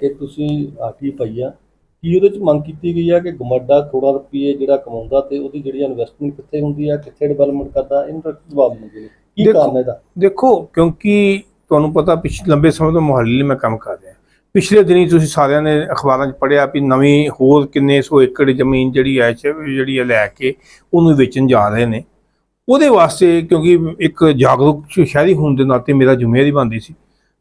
ਇਹ ਤੁਸੀਂ ਆਰਟੀ ਪਾਈ ਆ ਕੀ ਉਹਦੇ ਚ ਮੰਗ ਕੀਤੀ ਗਈ ਆ ਕਿ ਗਮੱਡਾ ਕਰੋੜਾਂ ਰੁਪਏ ਜਿਹੜਾ ਕਮਾਉਂਦਾ ਤੇ ਉਹਦੀ ਜਿਹੜੀ ਇਨਵੈਸਟਮੈਂਟ ਕਿੱਥੇ ਹੁੰਦੀ ਆ ਕਿੱਥੇ ਡਿਵੈਲਪਮੈਂਟ ਕਰਦਾ ਇਹਨਾਂ ਦਾ ਜਵਾਬ ਮੰਗੇ ਨੇ ਕੀ ਕਾਰਨ ਹੈ ਇਹਦਾ? ਦੇਖੋ ਕਿਉਂਕਿ ਤੁਹਾਨੂੰ ਪਤਾ ਪਿਛਲੇ ਲੰਬੇ ਸਮੇਂ ਤੋਂ ਮੁਹਾਲੀ ਲਈ ਮੈਂ ਕੰਮ ਕਰ ਰਿਹਾ। ਪਿਛਲੇ ਦਿਨੀ ਤੁਸੀਂ ਸਾਰਿਆਂ ਨੇ ਅਖਬਾਰਾਂ 'ਚ ਪੜ੍ਹਿਆ ਵੀ ਨਵੀਂ ਹੋਰ ਕਿੰਨੇ ਸੌ ਏਕੜ ਜ਼ਮੀਨ ਜਿਹੜੀ ਹੈ ਜਿਹੜੀ ਲੈ ਕੇ ਉਹਨੂੰ ਵੇਚਣ ਜਾ ਰਹੇ ਨੇ। ਉਹਦੇ ਵਾਸਤੇ ਕਿਉਂਕਿ ਇੱਕ ਜਾਗਰੂਕ ਸ਼ਹਿਰੀ ਹੋਣ ਦੇ ਨਾਤੇ ਮੇਰਾ ਜ਼ਿੰਮੇਵਾਰੀ ਬਣਦੀ ਸੀ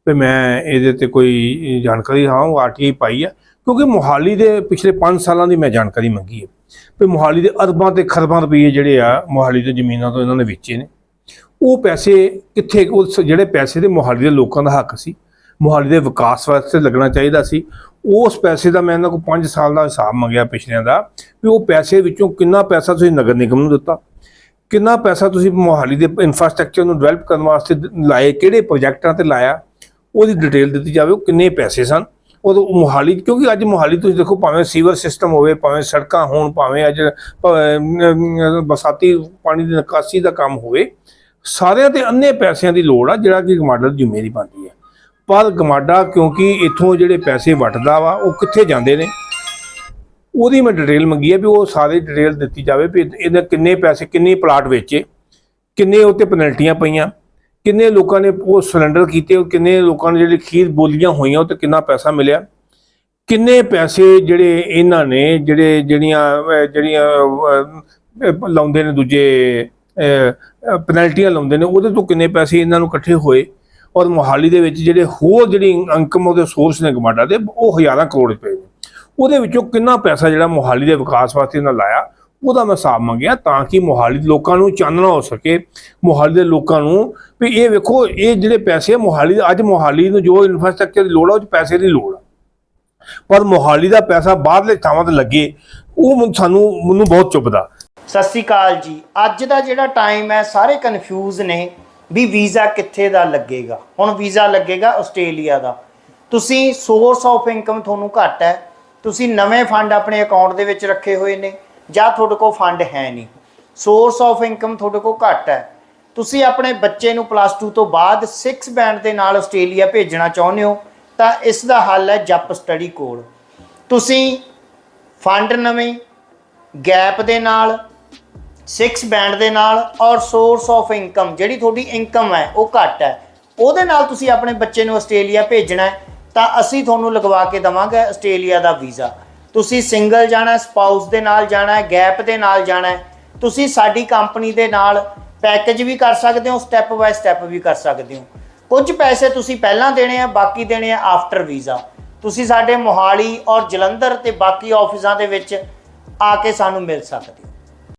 ਤੇ ਮੈਂ ਇਹਦੇ ਤੇ ਕੋਈ ਜਾਣਕਾਰੀ, ਹਾਂ, ਉਹ ਆਰਟੀਆਈ ਪਾਈ ਆ। ਕਿਉਂਕਿ ਮੁਹਾਲੀ ਦੇ ਪਿਛਲੇ 5 ਸਾਲਾਂ ਦੀ ਮੈਂ ਜਾਣਕਾਰੀ ਮੰਗੀ ਹੈ ਵੀ ਮੁਹਾਲੀ ਦੇ ਅਰਬਾਂ ਤੇ ਖਰਬਾਂ ਰੁਪਏ ਜਿਹੜੇ ਆ ਮੁਹਾਲੀ ਦੇ ਜ਼ਮੀਨਾਂ ਤੋਂ ਇਹਨਾਂ ਨੇ ਵੇਚੇ ਨੇ। ਉਹ ਪੈਸੇ ਕਿੱਥੇ, ਉਸ ਜਿਹੜੇ ਪੈਸੇ ਦੇ ਮੁਹਾਲੀ ਦੇ ਲੋਕਾਂ ਦਾ ਹੱਕ ਸੀ, ਮੁਹਾਲੀ ਦੇ ਵਿਕਾਸ ਵਾਸਤੇ ਲੱਗਣਾ ਚਾਹੀਦਾ ਸੀ। ਉਸ ਪੈਸੇ ਦਾ ਮੈਂ ਇਹਨਾਂ ਕੋਲ 5 ਸਾਲ ਦਾ ਹਿਸਾਬ ਮੰਗਿਆ ਪਿਛਲਿਆਂ ਦਾ ਵੀ ਉਹ ਪੈਸੇ ਵਿੱਚੋਂ ਕਿੰਨਾ ਪੈਸਾ ਤੁਸੀਂ ਨਗਰ ਨਿਗਮ ਨੂੰ ਦਿੱਤਾ। ਕਿੰਨਾ ਪੈਸਾ ਤੁਸੀਂ ਮੋਹਾਲੀ ਦੇ ਇਨਫਰਾਸਟ੍ਰਕਚਰ ਨੂੰ ਡਿਵੈਲਪ ਕਰਨ ਵਾਸਤੇ ਲਾਏ ਕਿਹੜੇ ਪ੍ਰੋਜੈਕਟਾਂ ਤੇ ਲਾਇਆ? ਉਹਦੀ ਡਿਟੇਲ ਦਿੱਤੀ ਜਾਵੇ ਉਹ ਕਿੰਨੇ ਪੈਸੇ ਸਨ? ਉਦੋਂ ਮੁਹਾਲੀ ਕਿਉਂਕਿ ਅੱਜ ਮੋਹਾਲੀ ਤੁਸੀਂ ਦੇਖੋ ਭਾਵੇਂ ਸੀਵਰ ਸਿਸਟਮ ਹੋਵੇ ਭਾਵੇਂ ਸੜਕਾਂ ਹੋਣ ਭਾਵੇਂ ਅੱਜ ਭਾਵੇਂ, ਬਰਸਾਤੀ ਪਾਣੀ ਦੀ ਨਿਕਾਸੀ ਦਾ ਕੰਮ ਹੋਵੇ ਸਾਰਿਆਂ ਤੇ ਅੰਨੇ ਪੈਸਿਆਂ ਦੀ ਲੋੜ ਆ ਜਿਹੜਾ ਕਿ ਗਮਾਡਾ ਦੀ ਜ਼ਿੰਮੇਵਾਰੀ ਬਣਦੀ ਹੈ। ਪਰ ਗਮਾਡਾ ਕਿਉਂਕਿ ਇੱਥੋਂ ਜਿਹੜੇ ਪੈਸੇ ਵਟਦਾ ਵਾ ਉਹ ਕਿੱਥੇ ਜਾਂਦੇ ਨੇ? ਉਹਦੀ ਮੈਂ ਡਿਟੇਲ ਮੰਗੀ ਹੈ ਵੀ ਉਹ ਸਾਰੇ ਡਿਟੇਲ ਦਿੱਤੀ ਜਾਵੇ ਵੀ ਇਹਨੇ ਕਿੰਨੇ ਪੈਸੇ, ਕਿੰਨੇ ਪਲਾਟ ਵੇਚੇ, ਕਿੰਨੇ ਉੱਤੇ ਪੈਨਲਟੀਆਂ ਪਈਆਂ, ਕਿੰਨੇ ਲੋਕਾਂ ਨੇ ਉਹ ਸਿਲੰਡਰ ਕੀਤੇ, ਉਹ ਕਿੰਨੇ ਲੋਕਾਂ ਨੇ ਜਿਹੜੀ ਖੀਰ ਬੋਲੀਆਂ ਹੋਈਆਂ, ਉਹ ਤੇ ਕਿੰਨਾ ਪੈਸਾ ਮਿਲਿਆ, ਕਿੰਨੇ ਪੈਸੇ ਜਿਹੜੇ ਇਹਨਾਂ ਨੇ, ਜਿਹੜੇ ਜਿਹੜੀਆਂ ਜਿਹੜੀਆਂ ਲਾਉਂਦੇ ਨੇ ਦੂਜੇ ਪੈਨਲਟੀਆਂ ਲਾਉਂਦੇ ਨੇ, ਉਹਦੇ ਤੋਂ ਕਿੰਨੇ ਪੈਸੇ ਇਹਨਾਂ ਨੂੰ ਇਕੱਠੇ ਹੋਏ, ਔਰ ਮੁਹਾਲੀ ਦੇ ਵਿੱਚ ਜਿਹੜੇ ਹੋਰ ਜਿਹੜੀ ਇਨਕਮ ਉਹਦੇ ਸੋਰਸ ਨੇ ਗਮਾਡਾ ਦੇ, ਉਹ ਹਜ਼ਾਰਾਂ ਕਰੋੜ ਰੁਪਏ ਉਹਦੇ ਵਿੱਚੋਂ ਕਿੰਨਾ ਪੈਸਾ ਜਿਹੜਾ ਮੋਹਾਲੀ ਦੇ ਵਿਕਾਸ ਵਾਸਤੇ ਇਹਨਾਂ ਲਾਇਆ, ਉਹਦਾ ਮੈਂ ਹਿਸਾਬ ਮੰਗਿਆ ਤਾਂ ਕਿ ਮੋਹਾਲੀ ਦੇ ਲੋਕਾਂ ਨੂੰ ਚਾਨਣਾ ਹੋ ਸਕੇ, ਮੁਹਾਲੀ ਦੇ ਲੋਕਾਂ ਨੂੰ ਵੀ ਇਹ ਵੇਖੋ, ਇਹ ਜਿਹੜੇ ਪੈਸੇ ਆ ਅੱਜ ਮੁਹਾਲੀ ਨੂੰ ਜੋ ਇਨਫਰਾਸਟ੍ਰਕਚਰ ਦੀ ਲੋੜ ਆ, ਉਹ 'ਚ ਪੈਸੇ ਦੀ ਲੋੜ ਆ। ਪਰ ਮੁਹਾਲੀ ਦਾ ਪੈਸਾ ਬਾਹਰਲੇ ਥਾਵਾਂ ਤੇ ਲੱਗੇ, ਉਹ ਸਾਨੂੰ ਮੈਨੂੰ ਬਹੁਤ ਚੁੱਭਦਾ। ਸਤਿ ਸ੍ਰੀ ਅਕਾਲ ਜੀ। ਅੱਜ ਦਾ ਜਿਹੜਾ ਟਾਈਮ ਹੈ, ਸਾਰੇ ਕਨਫਿਊਜ਼ ਨੇ ਵੀ ਵੀਜ਼ਾ ਕਿੱਥੇ ਦਾ ਲੱਗੇਗਾ। ਹੁਣ ਵੀਜ਼ਾ ਲੱਗੇਗਾ ਆਸਟ੍ਰੇਲੀਆ ਦਾ। ਤੁਸੀਂ ਸੋਰਸ ਆਫ ਇਨਕਮ ਤੁਹਾਨੂੰ ਘੱਟ ਹੈ ਤੁਸੀਂ ਨਵੇਂ ਫੰਡ ਆਪਣੇ ਅਕਾਊਂਟ ਦੇ ਵਿੱਚ ਰੱਖੇ ਹੋਏ ਨੇ ਜਾਂ ਤੁਹਾਡੇ ਕੋਲ ਫੰਡ ਹੈ ਨਹੀਂ। ਸੋਰਸ ਆਫ ਇਨਕਮ ਤੁਹਾਡੇ ਕੋਲ ਘੱਟ ਹੈ। ਤੁਸੀਂ ਆਪਣੇ ਬੱਚੇ ਨੂੰ ਪਲੱਸ 2 ਤੋਂ ਬਾਅਦ 6 ਬੈਂਡ ਦੇ ਨਾਲ ਆਸਟ੍ਰੇਲੀਆ ਭੇਜਣਾ ਚਾਹੁੰਦੇ ਹੋ, ਤਾਂ ਇਸ ਦਾ ਹੱਲ ਹੈ ਜੱਪ ਸਟੱਡੀ ਕੋਡ ਤੁਸੀਂ ਫੰਡ ਨਵੇਂ ਗੈਪ ਦੇ ਨਾਲ 6 ਬੈਂਡ ਦੇ ਨਾਲ ਔਰ ਸੋਰਸ ਆਫ ਇਨਕਮ ਜਿਹੜੀ ਤੁਹਾਡੀ ਇਨਕਮ ਹੈ, ਉਹ ਘੱਟ ਹੈ। ਉਹਦੇ ਨਾਲ ਤੁਸੀਂ ਆਪਣੇ ਬੱਚੇ ਨੂੰ ਆਸਟ੍ਰੇਲੀਆ ਭੇਜਣਾ ਹੈ। ਤਾਂ ਅਸੀਂ ਤੁਹਾਨੂੰ ਲਗਵਾ ਕੇ ਦਵਾਂਗੇ ਆਸਟ੍ਰੇਲੀਆ ਦਾ ਵੀਜ਼ਾ। ਤੁਸੀਂ ਸਿੰਗਲ ਜਾਣਾ ਸਪਾਊਸ ਦੇ ਨਾਲ ਜਾਣਾ ਹੈ ਗੈਪ ਦੇ ਨਾਲ ਜਾਣਾ ਹੈ। ਤੁਸੀਂ ਸਾਡੀ ਕੰਪਨੀ ਦੇ ਨਾਲ ਪੈਕੇਜ ਵੀ ਕਰ ਸਕਦੇ ਹੋ ਸਟੈਪ ਬਾਏ ਸਟੈਪ ਵੀ ਕਰ ਸਕਦੇ ਹੋ। ਕੁਝ ਪੈਸੇ ਤੁਸੀਂ ਪਹਿਲਾਂ ਦੇਣੇ ਆ, ਬਾਕੀ ਦੇਣੇ ਆ ਆਫਟਰ ਵੀਜ਼ਾ। ਤੁਸੀਂ ਸਾਡੇ ਮੋਹਾਲੀ ਔਰ ਜਲੰਧਰ ਤੇ ਬਾਕੀ ਆਫਿਸਾਂ ਦੇ ਵਿੱਚ ਆ ਕੇ ਸਾਨੂੰ ਮਿਲ ਸਕਦੇ ਹੋ।